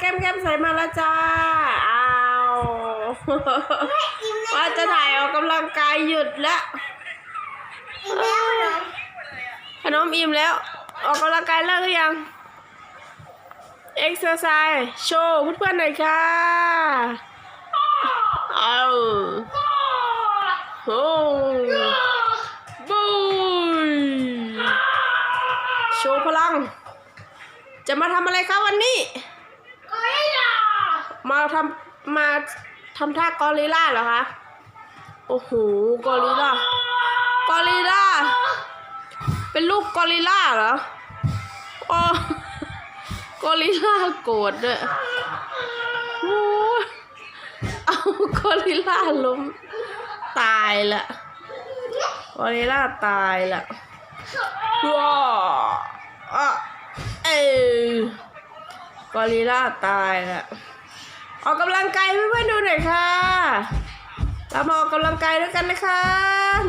แก้มแก้มใส่มาแล้วจ้าอ้าวอิ่มแล้วว่าจะถ่ายออกกำลังกายหยุดแล้วขนมอิ่มแล้ว ออกกำลังกายเลิกหรือยังเอ็กซ์ไซส์โชว์เพื่อนๆหน่อยค่ะเอาโอ้บุยโชว์พลัง จะมาทำอะไรคะวันนี้ กอริลลามาทำมาทำท่ากอริลล่าเหรอคะ โอ้โห กอริลล่ากอริลล่าเป็นลูกกอริลล่าเหรออ๋อกอริลล่าโกรธด้วยโอ้ยเอากอริลล่าล้มตายละกอริลล่าตายละว้าอะเออ กอริลล่าตายละออกกำลังกายให้เพื่อนๆดูหน่อยค่ะ เรามาออกกำลังกายด้วยกันนะคะ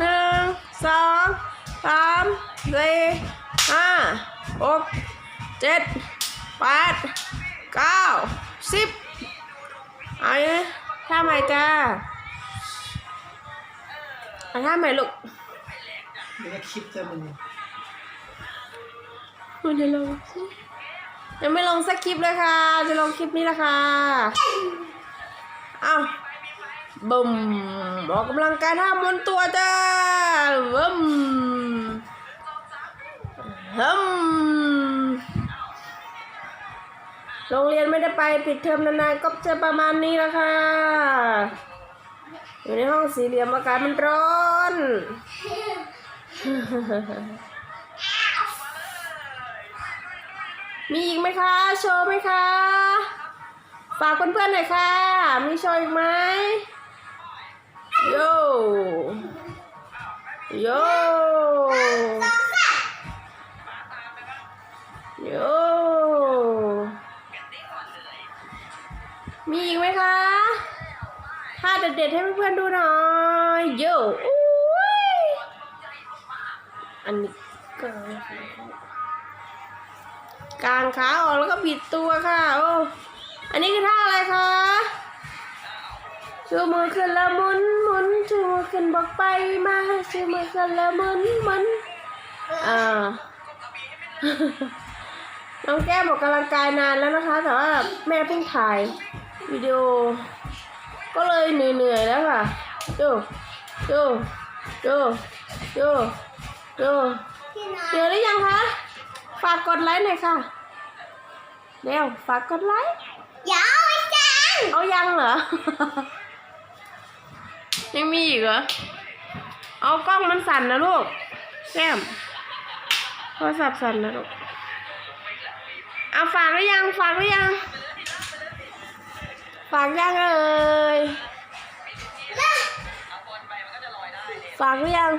หนึ่งสองสามสี่ห้าหกเจ็ดแปดเก้าสิบเอาเลยท่าใหม่จ้าเอาท่าใหม่ลูกไม่ได้คลิปจะมันมันจะลงสิ ยังไม่ลงสักคลิปเลยค่ะ จะลงคลิปนี้ละค่ะเอาบุ่มออกกำลังกายท่าม้วนตัวจ้าบึมฮึมโรงเรียนไม่ได้ไปปิดเทอมนานๆก็จะประมาณนี้ละค่ะ อยู่ในห้องสี่เหลี่ยมอากาศมันร้อน มีอีกไหมคะ โชว์ไหมคะ ฝากเพื่อนๆหน่อยค่ะ มีโชว์อีกไหมโยโยโยมีอีกไหมคะท่าเด็ดๆให้เพื่อนๆดูหน่อยโยอุ้ยอันนี้ก็ กางขาออกแล้วก็บิดตัวค่ะโอ้อันนี้คือท่าอะไรคะชูมือขึ้นแล้วหมุนหมุนชูมือขึ้นบอกไปมาชูมือขึ้นแล้วหมุนหมุนอ่าน้องแก้มออกกำลังกายนานแล้วนะคะ แต่ว่าแม่เพิ่งถ่ายวิดีโอ ก็เลยเหนื่อยๆแล้วค่ะโจโจโจโจโจที่ไหนเจอหรือยังคะ ฝากกดไลค์หน่อยค่ะ เร็วฝากกดไลค์ยาวอาจารย์เอายังเหรอ ยังมีอีกเหรอ เอากล้องมันสั่นนะลูกแก้มโทรศัพท์สั่นนะลูก เอาฝากหรือยัง ฝากหรือยัง ฝากยังเอ่ยฝากหรือยัง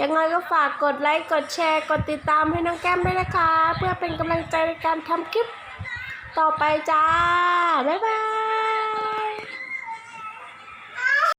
ยังไงก็ฝากกดไลค์ กดแชร์ กดติดตามให้น้องแก้มด้วยนะคะ เพื่อเป็นกำลังใจในการทำคลิปต่อไปจ้า บ๊ายบาย